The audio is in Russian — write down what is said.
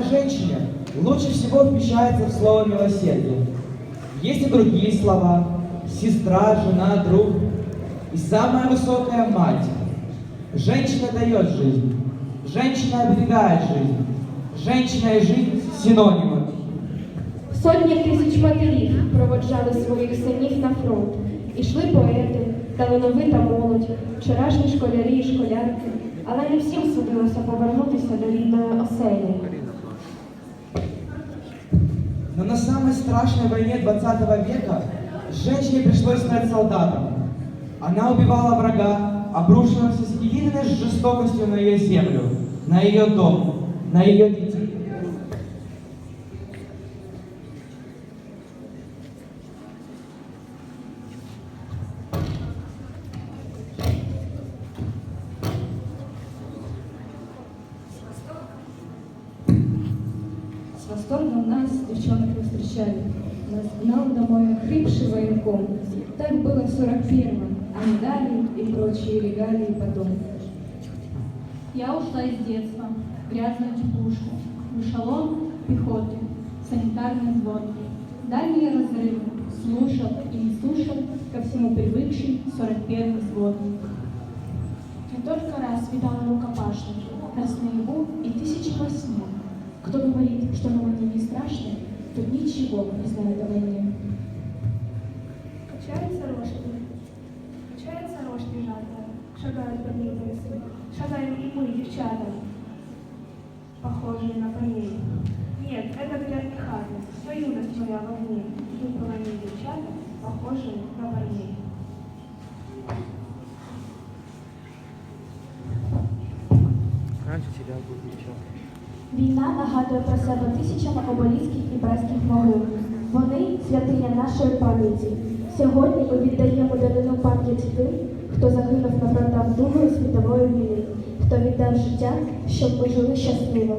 о женщине, лучше всего вмещается в слово милосердие. Есть и другие слова. Сестра, жена, друг. И самая высокая мать. Женщина дает жизнь. Женщина оберегает жизнь. Женщина и жизнь – синонимы. Сотні тисяч матерів проводжали своїх синів на фронт. Ішли поети, талановита молодь, вчорашні школярі і школярки. Але не всім судилося повернутися до рідної оселі. Страшной войне 20 века женщине пришлось стать солдатом. Она убивала врага, обрушившись невиданной жестокостью на ее землю, на ее дом, на ее детей. С восторгом нас, девчонок, встречали. Нас гнал домой охрипший военком. Так было в сорок первом, а медали и прочие регалии потом. Я ушла из детства, грязную теплушку, в эшелон пехоты, санитарный взвод. Дальние разрывы, слушал и не слушал, ко всему привыкший 41 взвод. Я только раз видала рукопашную, раз наяву и тысячи во сне. Кто говорит, что на войне не страшно, тот ничего не знает о войне. Качаются рожки, качаются рожки жадно, шагают по ней лысы, шагаем и мы, девчата, похожие на парней. Нет, это говорят не хаты, что юность моя во мне, мы по войне девчата, похожие на парней. Раньше сериал был девчонка. Війна нагадує про себе тисячами оболіцьких і братських могил. Вони святиня нашої пам'яті. Сьогодні ми віддаємо данину пам'яті тим, хто загинув на фронтах Другої світової війни, хто віддав життя, щоб ми жили щасливо.